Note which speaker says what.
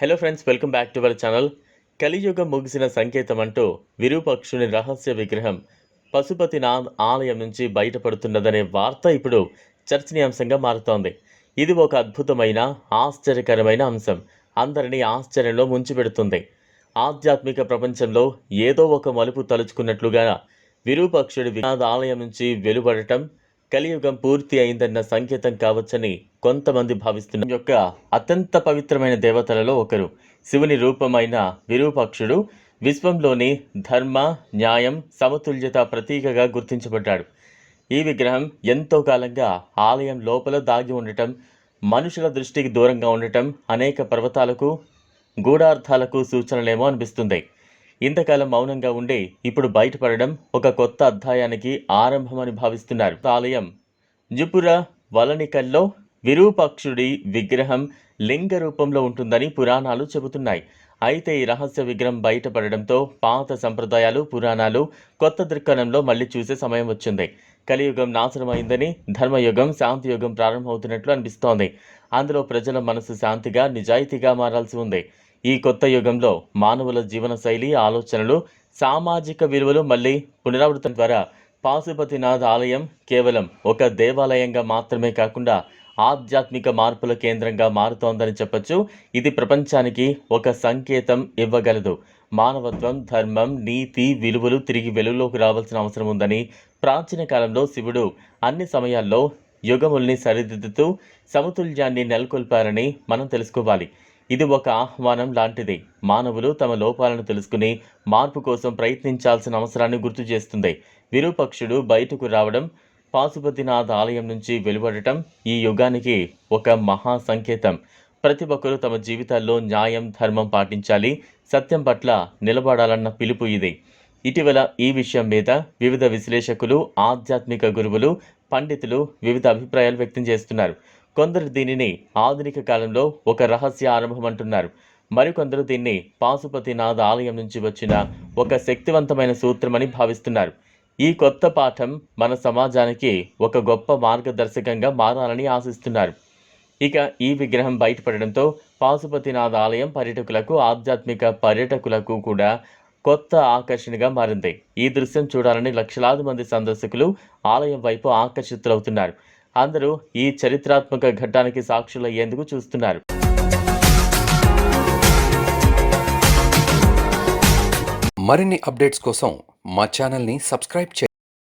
Speaker 1: Hello friends welcome back to our channel కలియుగం ముగిసిన సంకేతం అంటూ విరూపక్షుని రహస్య విగ్రహం పశుపతినాథ్ ఆలయం నుంచి బయటపడుతున్నదనే వార్త ఇప్పుడు చర్చనీయాంశంగా మారుతోంది. ఇది ఒక అద్భుతమైన ఆశ్చర్యకరమైన అంశం. అందరినీ ఆశ్చర్యంలో ముంచిపెడుతుంది. ఆధ్యాత్మిక ప్రపంచంలో ఏదో ఒక మలుపు తలుచుకున్నట్లుగా విరూపక్షుడి వినాథ ఆలయం నుంచి వెలువడటం కలియుగం పూర్తి అయిందన్న సంకేతం కావచ్చని కొంతమంది భావిస్తున్న యొక్క అత్యంత పవిత్రమైన దేవతలలో ఒకరు. శివుని రూపమైన విరూపాక్షుడు విశ్వంలోని ధర్మ న్యాయం సమతుల్యత ప్రతీకగా గుర్తించబడ్డాడు. ఈ విగ్రహం ఎంతో కాలంగా ఆలయం లోపల దాగి ఉండటం మనుషుల దృష్టికి దూరంగా ఉండటం అనేక పర్వతాలకు గూఢార్థాలకు సూచనలేమో అనిపిస్తుంది ఇంతకాలం మౌనంగా ఉండే ఇప్పుడు బయటపడడం ఒక కొత్త అధ్యాయానికి ఆరంభమని భావిస్తున్నారు. ఆలయం జుపుర వలనికల్లో విరూపాక్షుడి విగ్రహం లింగ రూపంలో ఉంటుందని పురాణాలు చెబుతున్నాయి. అయితే ఈ రహస్య విగ్రహం బయటపడడంతో పాత సంప్రదాయాలు పురాణాలు కొత్త దృక్కోణంలో మళ్ళీ చూసే సమయం వచ్చింది. కలియుగం నాశనమైందని ధర్మయుగం శాంతియుగం ప్రారంభమవుతున్నట్లు అనిపిస్తోంది. అందులో ప్రజల మనసు శాంతిగా నిజాయితీగా మారాల్సి ఉంది. ఈ కొత్త యుగంలో మానవుల జీవనశైలి ఆలోచనలు సామాజిక విలువలు మళ్ళీ పునరావృతం ద్వారా పాశుపతినాథ్ ఆలయం కేవలం ఒక దేవాలయంగా మాత్రమే కాకుండా ఆధ్యాత్మిక మార్పుల కేంద్రంగా మారుతోందని చెప్పొచ్చు. ఇది ప్రపంచానికి ఒక సంకేతం ఇవ్వగలదు. మానవత్వం ధర్మం నీతి విలువలు తిరిగి వెలుగులోకి రావాల్సిన అవసరం ఉందని ప్రాచీన కాలంలో శివుడు అన్ని సమయాల్లో యుగముల్ని సరిదిద్దుతూ సమతుల్యాన్ని నెలకొల్పారని మనం తెలుసుకోవాలి. ఇది ఒక ఆహ్వానం లాంటిది. మానవులు తమ లోపాలను తెలుసుకుని మార్పు కోసం ప్రయత్నించాల్సిన అవసరాన్ని గుర్తు చేస్తుంది. విరూపక్షుడు బయటకు రావడం పాశుపతినాథ్ ఆలయం నుంచి వెలువడటం ఈ యుగానికి ఒక మహా సంకేతం ప్రతి ఒక్కరూ తమ జీవితాల్లో న్యాయం ధర్మం పాటించాలి సత్యం పట్ల నిలబడాలన్న పిలుపు ఇది. ఇటీవల ఈ విషయం మీద వివిధ విశ్లేషకులు ఆధ్యాత్మిక గురువులు పండితులు వివిధ అభిప్రాయాలు వ్యక్తం చేస్తున్నారు. కొందరు దీనిని ఆధునిక కాలంలో ఒక రహస్య ఆరంభం అంటున్నారు మరికొందరు దీన్ని పాశుపతినాథ్ ఆలయం నుంచి వచ్చిన ఒక శక్తివంతమైన సూత్రమని భావిస్తున్నారు. ఈ కొత్త పాఠం మన సమాజానికి ఒక గొప్ప మార్గదర్శకంగా మారాలని ఆశిస్తున్నారు. ఇక ఈ విగ్రహం బయటపడడంతో పాశుపతినాథ్ ఆలయం పర్యటకులకు ఆధ్యాత్మిక పర్యటకులకు కూడా కొత్త ఆకర్షణగా మారింది. ఈ దృశ్యం చూడాలని లక్షలాది మంది సందర్శకులు ఆలయం వైపు ఆకర్షితులవుతున్నారు. అందరూ ఈ చరిత్రాత్మక ఘట్టానికి సాక్షులయ్యేందుకు చూస్తున్నారు.
Speaker 2: మరిన్ని అప్డేట్స్ కోసం మా ఛానల్ని సబ్స్క్రైబ్ చేయండి.